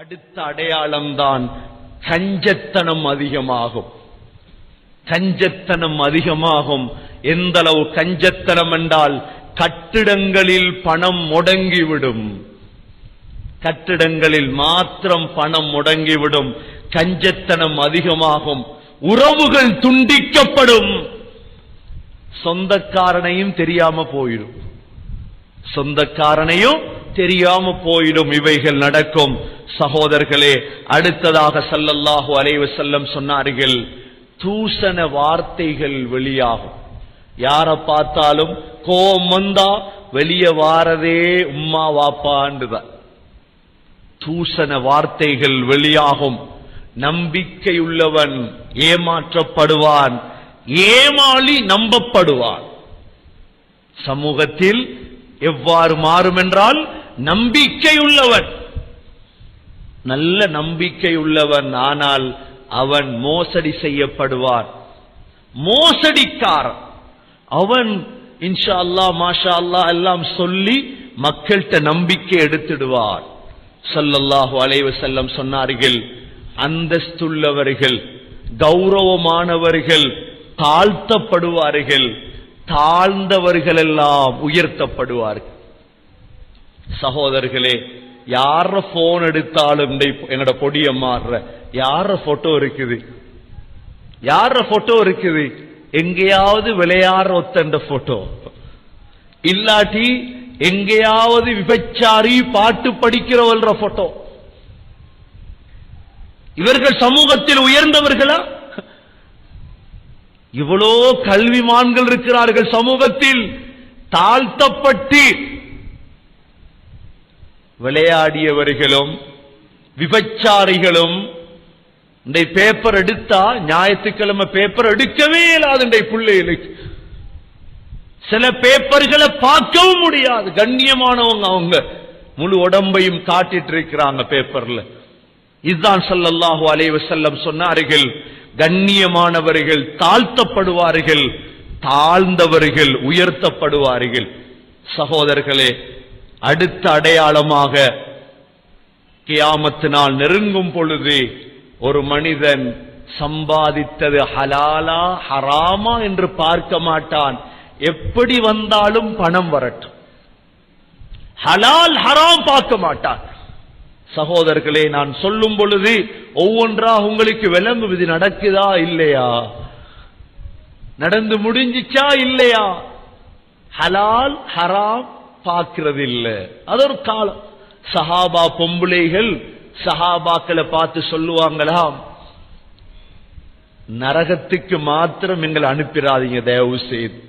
அடுத்த அடையாளம்தான் கஞ்சத்தனம் அதிகமாகும். கஞ்சத்தனம் அதிகமாகும். எந்த அளவு கஞ்சத்தனம் என்றால் கட்டிடங்களில் பணம் முடங்கிவிடும். கட்டிடங்களில் மாத்திரம் பணம் முடங்கிவிடும். கஞ்சத்தனம் அதிகமாகும். உறவுகள் துண்டிக்கப்படும். சொந்தக்காரனையும் தெரியாம போயிடும். சொந்தக்காரனையும் தெரியாம போயிடும் இவைகள் நடக்கும். சகோதரர்களே அடுத்ததாக சல்லல்லாஹு அலைவு செல்லம் சொன்னார்கள் தூசண வார்த்தைகள் வெளியாகும். யார பார்த்தாலும் கோபம் வந்தா வெளியே வாரதே உம்மா வாப்பாண்டுதான் தூசண வார்த்தைகள் வெளியாகும். நம்பிக்கையுள்ளவன் ஏமாற்றப்படுவான் ஏமாளி நம்பப்படுவான். சமூகத்தில் எவ்வாறு மாறும் என்றால் நம்பிக்கையுள்ளவன் நல்ல நம்பிக்கை உள்ளவன் ஆனால் அவன் மோசடி செய்யப்படுவான். மோசடிக்காரன். அவன் இன்ஷா அல்லாஹ் மாஷா அல்லா எல்லாம் சொல்லி மக்கள்கிட்ட நம்பிக்கை எடுத்துடுவார். சல்லல்லாஹு அலைஹி செல்லம் சொன்னார்கள் அந்தஸ்துள்ளவர்கள் கௌரவமானவர்கள் தாழ்த்தப்படுவார்கள் தாழ்ந்தவர்கள் எல்லாம் உயர்த்தப்படுவார்கள். சகோதரர்களே யார போன் எடுத்தாலும் என்னோட பொடிய மாறுற. யார போட்டோ இருக்குது? யார போட்டோ இருக்குது? எங்கேயாவது விளையாடுற ஒத்தண்ட போட்டோ இல்லாட்டி எங்கேயாவது விபச்சாரி பாட்டு படிக்கிறவல்ற போட்டோ இவர்கள் சமூகத்தில் உயர்ந்தவர்களா? இவ்வளோ கல்விமான்கள் இருக்கிறார்கள் சமூகத்தில். தாழ்த்தப்பட்டு விளையாடியவர்களும் விபச்சாரிகளும் இந்த பேப்பர் எடுத்தா ஞாயிற்றுக்கிழமை பேப்பர் எடுக்கவே இல்லாது இந்த பிள்ளைகளுக்கு. சில பேப்பர்களை பார்க்கவும் முடியாது. கண்ணியமானவங்க அவங்க. முழு உடம்பையும் காட்டிட்டு இருக்கிறாங்க பேப்பர்ல இதுதான் சொல்லல்லாஹு அலைவ செல்லம் சொன்னார்கள். கண்ணியமானவர்கள் தாழ்த்தப்படுவார்கள். தாழ்ந்தவர்கள் உயர்த்தப்படுவார்கள். சகோதரர்களே அடுத்த அடையாளமாக கியாமத்து நாள் நெருங்கும் பொழுது ஒரு மனிதன் சம்பாதித்தது ஹலாலா ஹராமா என்று பார்க்க மாட்டான். எப்படி வந்தாலும் பணம் வரட்டும். ஹலால் ஹராம் பார்க்க மாட்டான். சகோதரர்களே நான் சொல்லும் பொழுது ஒவ்வொன்றா உங்களுக்கு விளங்குவது நடக்குதா இல்லையா? நடந்து முடிஞ்சிச்சா இல்லையா? ஹலால் ஹராம் பார்க்கிறது இல்ல அது ஒரு காலம். சஹாபா பொம்பளைகள் சஹாபாக்களை பார்த்து சொல்லுவாங்களாம் நரகத்துக்கு மாத்திரம் எங்களை அனுப்பிடாதீங்க தயவு செய்து.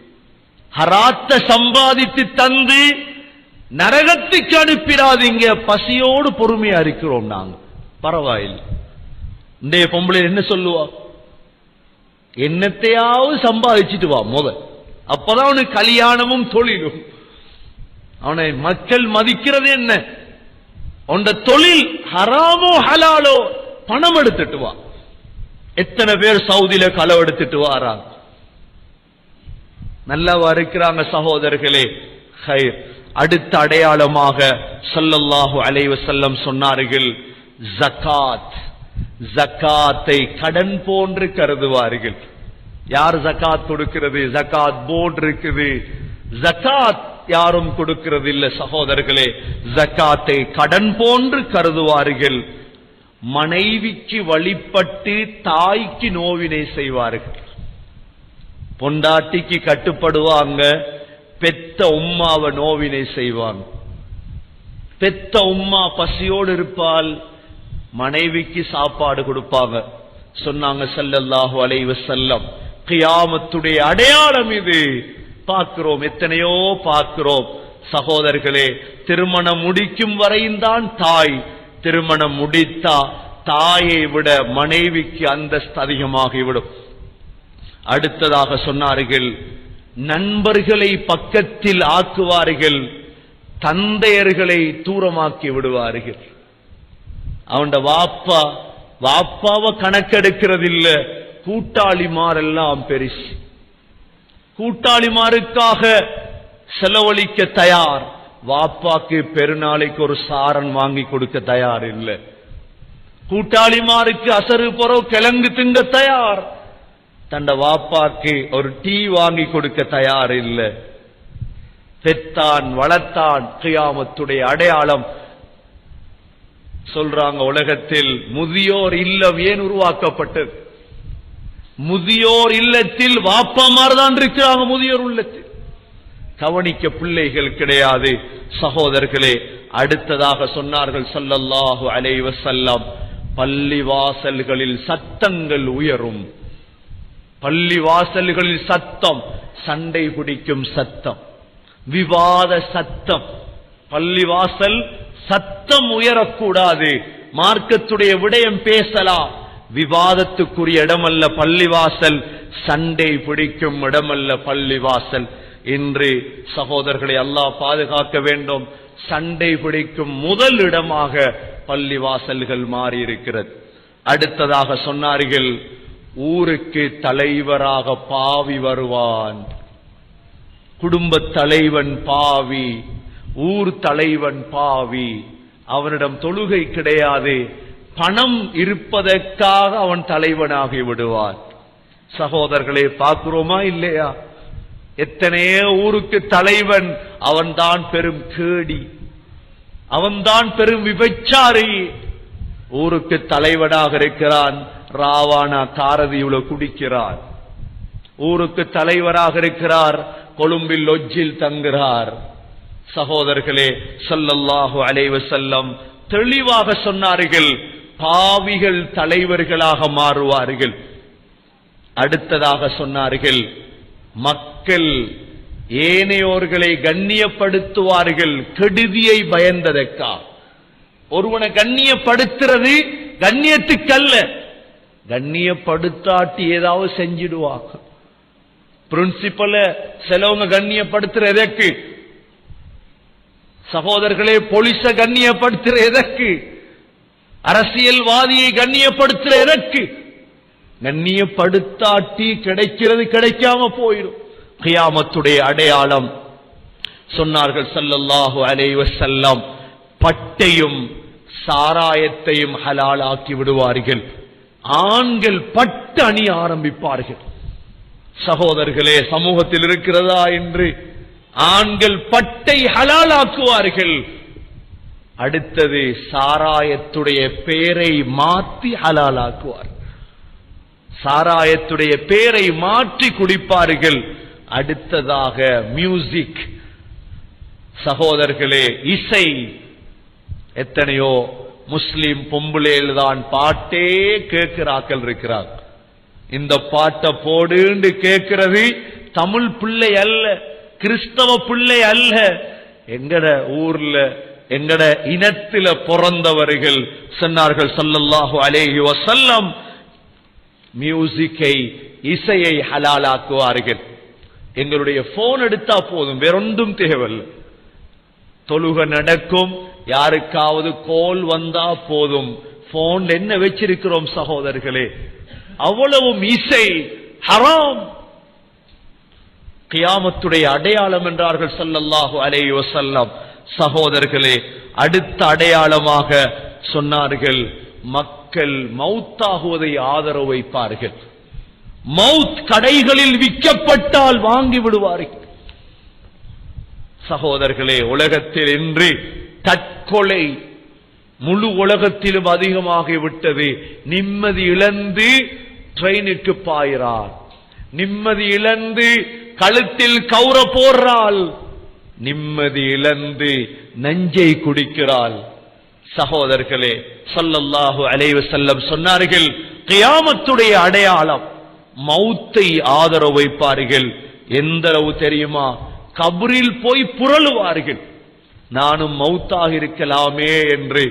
ஹராத்த சம்பாதித்து தந்து நரகத்துக்கு அனுப்பிடாதீங்க பசியோடு பொறுமையா இருக்கிறோம் நாங்க. பரவாயில்லை. இன்றைய பொம்பளை என்ன சொல்லுவா? என்னத்தையாவது சம்பாதிச்சிட்டு வா முத. அப்பதான் உனக்கு கல்யாணமும் தொழிலும். அவனை மக்கள் மதிக்கிறது என்ன? உண்ட தொழில் ஹராமோ ஹலாலோ பணம் எடுத்துட்டு வா. எத்தனை பேர் சவுதியில களவு எடுத்துட்டு வாராங்க நல்லவா இருக்கிறாங்க சகோதரர்களே? ஹைர். அடுத்த அடையாளமாக சொல்லல்லாஹு அலைவ செல்லம் சொன்னார்கள் ஜகாத் ஜக்காத்தை கடன் போன்று கருதுவார்கள். யார் ஜகாத் கொடுக்கிறது? ஜகாத் போர்டு இருக்குது. ஜகாத் யாரும் கொடுக்கிறதில்லை சகோதரர்களே. ஜக்காத்தை கடன் போன்று கருதுவார்கள். மனைவிக்கு வழிபட்டு தாய்க்கு நோவினை செய்வார்கள். பொண்டாட்டிக்கு கட்டுப்படுவாங்க பெத்த உம்மாவை நோவினை செய்வாங்க. பெத்த உம்மா பசியோடு இருப்பால் மனைவிக்கு சாப்பாடு கொடுப்பாங்க. சொன்னாங்க ஸல்லல்லாஹு அலைஹி செல்லம் கியாமத்துடைய அடையாளம் இது. பார்க்கிறோம் எத்தனையோ பார்க்கிறோம். சகோதரர்களே திருமணம் முடிக்கும் வரையும் தான் தாய். திருமணம் முடித்தா தாயை விட மனைவிக்கு அந்தஸ்து அதிகமாகிவிடும். அடுத்ததாக சொன்னார்கள் நண்பர்களை பக்கத்தில் ஆக்குவார்கள் தந்தையர்களை தூரமாக்கி விடுவார்கள். அவன் வாப்பா வாப்பாவை கணக்கெடுக்கிறது இல்ல கூட்டாளிமாரெல்லாம் பெருசு. கூட்டாளிமாருக்காக செலவழிக்க தயார். வாப்பாக்கு பெருநாளைக்கு ஒரு சாரன் வாங்கி கொடுக்க தயார் இல்லை. கூட்டாளிமாருக்கு அசரு பொறோ கிழங்கு திங்க தயார். தண்ட வாப்பாக்கு ஒரு டீ வாங்கி கொடுக்க தயார் இல்லை. பெத்தான் வளர்த்தான் கியாமத்துடைய அடையாளம். சொல்றாங்க உலகத்தில் முதியோர் இல்லம் ஏன் உருவாக்கப்பட்டது? முதியோர் இல்லத்தில் வாப்பமார் தான் இருக்கிறாங்க முதியோர் உள்ளத்தில். கவனிக்க பிள்ளைகள் கிடையாது. சகோதரர்களே அடுத்ததாக சொன்னார்கள் சொல்லல்லாஹு அலைவ செல்லம் பள்ளி வாசல்களில் சத்தங்கள் உயரும். பள்ளி வாசல்களில் சத்தம் சண்டை பிடிக்கும் சத்தம். விவாத சத்தம். பள்ளி வாசல் சத்தம் உயரக்கூடாது. மார்க்கத்துடைய விடயம் பேசலாம். விவாதத்துக்குரிய இடமல்ல பள்ளிவாசல் சண்டை பிடிக்கும் இடமல்ல பள்ளிவாசல். இன்று சகோதரர்களை அல்லாஹ் பாதுகாக்க வேண்டும். சண்டை பிடிக்கும் முதல் இடமாக பள்ளிவாசல்கள் மாறி இருக்கிறது அடுத்ததாக சொன்னார்கள் ஊருக்கு தலைவராக பாவி வருவான். குடும்ப தலைவன் பாவி ஊர் தலைவன் பாவி. அவனிடம் தொழுகை கிடையாது. பணம் இருப்பதற்காக அவன் தலைவனாகி விடுவான். சகோதரர்களே பார்க்கிறோமா இல்லையா? எத்தனையோ ஊருக்கு தலைவன் அவன்தான் பெரும் கேடி. அவன்தான் பெரும் விபச்சாரி. ஊருக்கு தலைவனாக இருக்கிறான். ராவானா காரதியுல குடிக்கிறார். ஊருக்கு தலைவராக இருக்கிறார். கொழும்பில் லொஜ்ஜில் தங்குகிறார். சகோதரர்களே சொல்லல்லாஹு அலைஹி செல்லம் தெளிவாக சொன்னார்கள் பாவிகள் தலைவர்களாக மாறுவார்கள். அடுத்ததாக சொன்னார்கள் மக்கள் ஏனையோர்களை கண்ணியப்படுத்துவார்கள் கெடுதியை பயந்ததற்கா ஒருவனை கண்ணியப்படுத்துறது கண்ணியத்துக்கல்ல. கண்ணியப்படுத்தாட்டி ஏதாவது செஞ்சிடுவாங்க. பிரின்சிபல சிலவங்க கண்ணியப்படுத்துற எதற்கு சகோதரர்களே போலீஸ கண்ணியப்படுத்துற எதற்கு அரசியல்வாதியை கண்ணியப்படுத்துற எனக்கு கண்ணியப்படுத்தாட்டி கிடைக்கிறது கிடைக்காம போயிடும். கியாமத்துடைய அடையாளம் சொன்னார்கள் சல்லல்லாஹு அலைஹி வஸல்லம் பட்டையும் சாராயத்தையும் ஹலாலாக்கி விடுவார்கள். ஆண்கள் பட்டு அணி ஆரம்பிப்பார்கள். சகோதரர்களே சமூகத்தில் இருக்கிறதா என்று ஆண்கள் பட்டை ஹலாலாக்குவார்கள். அடுத்தது சாராயத்துடைய பெயரை மாற்றி ஹலாலாக்குவார். சாராயத்துடைய பெயரை மாற்றி குடிப்பார்கள். அடுத்ததாக மியூசிக். சகோதரர்களே இசை. எத்தனையோ முஸ்லிம் பொம்புலேல் தான் பாட்டே கேட்கிறாக்கள் இருக்கிறார். இந்த பாட்டை போடுன்னு கேட்கிறது தமிழ் பிள்ளை அல்ல கிறிஸ்தவ பிள்ளை அல்ல. எங்கட ஊர்ல எங்கட இனத்தில பிறந்தவர்கள் சொன்னார்கள் ஸல்லல்லாஹு அலேஹி வசல்லம் மியூசிக்கை இசையை ஹலாலாக்குவார்கள். எங்களுடைய போன் எடுத்தா போதும் வேறொன்றும் தேவையில்லை. தொழுக நடக்கும் யாருக்காவது கோல் வந்தா போதும். போன் என்ன வச்சிருக்கிறோம் சகோதரர்களே? அவ்வளவும் இசை ஹராம். கியாமத்துடைய அடையாளம் என்றார்கள் சல்லல்லாஹு அலைஹி வஸல்லம். சகோதரர்களே அடுத்த அடையாளமாக சொன்னார்கள் மக்கள் மௌத்தாகுவதை ஆதரவு வைப்பார்கள். மவுத் கடைகளில் விற்கப்பட்டால் வாங்கி விடுவார்கள். சகோதரர்களே உலகத்தில் இன்று தற்கொலை முழு உலகத்திலும் அதிகமாகிவிட்டது நிம்மதி இழந்து ட்ரெயினுக்கு பாயிறார் நிம்மதி இழந்து கழுத்தில் கௌர போடுறாள். நிம்மதி இழந்து நஞ்சை குடிக்கிறாள். சகோதரர்களே சல்லல்லாஹு அலைவு செல்லம் சொன்னார்கள் கியாமத்துடைய அடையாளம் மௌத்தை ஆதரவு வைப்பார்கள். எந்த அளவு தெரியுமா? கபரில் போய் புரளுவார்கள். நானும் மௌத்தாக இருக்கலாமே என்று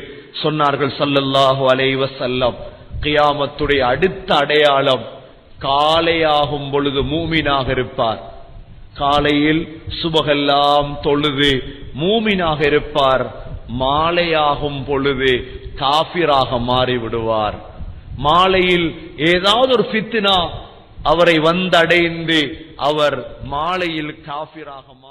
சொன்னார்கள் சல்லல்லாஹு அலைவ செல்லம் கியாமத்துடைய அடுத்த அடையாளம் காலையாகும் பொழுது மூமினாக இருப்பார். காலையில் சுபகெல்லாம் தொழுது மூமினாக இருப்பார் மாலையாகும் பொழுது காபிராக மாறி விடுவார் மாலையில் ஏதாவது ஒரு ஃபித்னா அவரை வந்தடைந்து அவர் மாலையில் காபிராக மாறி